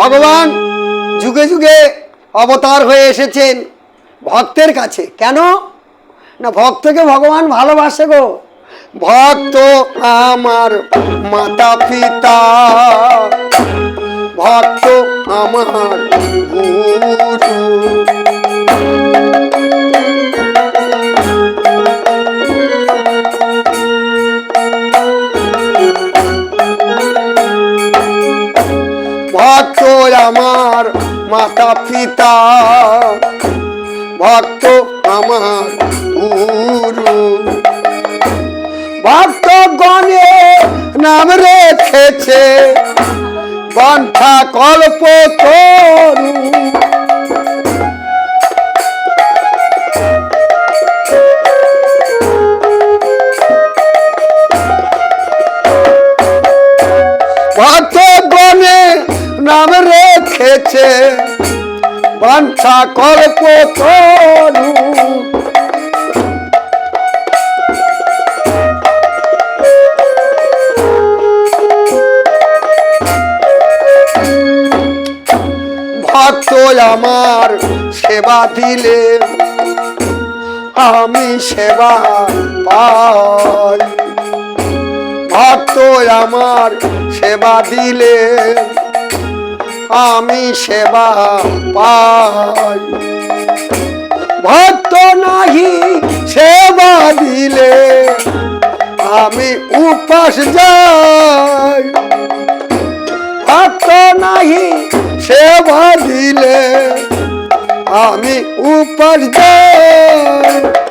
ভগবান যুগে যুগে অবতার হয়ে এসেছেন ভক্তের কাছে। কেন? না, ভক্তকে ভগবান ভালোবাসে গো। ভক্ত আমার মাতা পিতা ভক্ত আমার গুরু। আমার মাতা পিতা, ভক্ত আমার গুরু। ভক্ত গণে নাম রেখেছে বন্ঠা কল্প তরু। ভক্ত গণে নাম রেখেছে বাঞ্ছা কল্প তরু ভক্ত আমার সেবা দিলে, আমি সেবা পাই। ভক্ত আমার সেবা দিলে আমি সেবা পাই। ভক্ত নাহি সেবা দিলে আমি উপাস যাই। ভক্ত নাহি সেবা দিলে আমি উপাস যাই।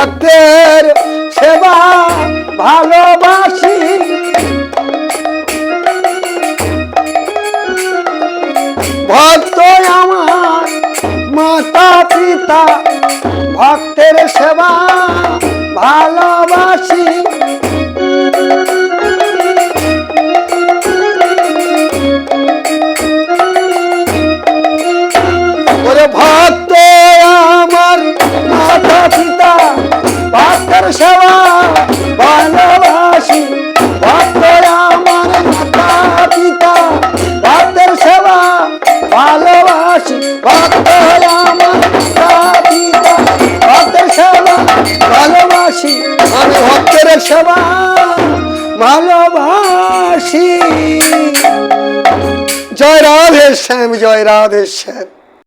ভক্তের সেবা ভালোবাসি। ভক্ত আমার মাতা পিতা ভক্তের সেবা ভালোবাসি। জয় রাধেশ্যাম জয় রাধে শ্যাম।